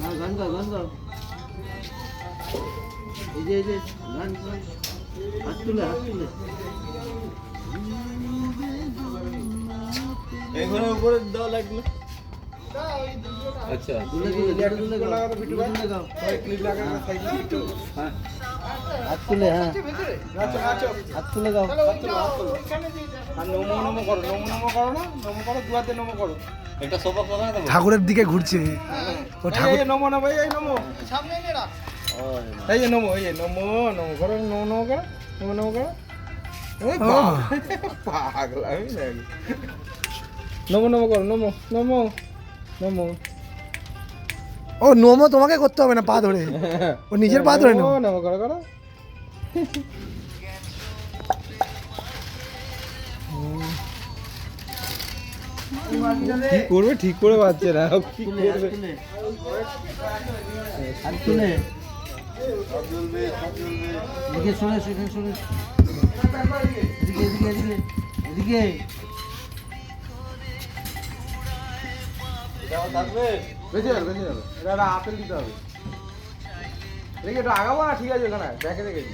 না গান গাও গান গাও এই যে এই যে লাগল আচ্ছা হ্যাঁ হাত তুলে হ্যাঁ। হাত তুলে গাও আর নমো নমো করো নমো নমো করো না নমো করো দুয়াতে নমো করো। একটা সোফা কোথায় দেবো? ঠাকুরের দিকে ঘুরছে। ও ঠাকুর নমো নমো নমো। এই যে নমো এই নমো নমো করো নমো নমো করো নমো নমো করো। ও। পাগল আমি নমো নমো করো নমো নমো নমো। ও নোমো তোমাকে করতে হবে না পা ধরে। ও নিজের পা ধরে নেব নমো করো করো। কি করবে? ঠিক করে না। কি করবে? তুলে। হাত তুলে। এদিকে সরে সেখানে সরে এদিকে এদিকে এদিকে এদিকে। বেঁচে যাবে বেঁচে যাবে। এটা একটা আপেল দিতে হবে। দেখি একটু আগাবো না? ঠিক আছে ওখানে। ব্যাকে রেখেছি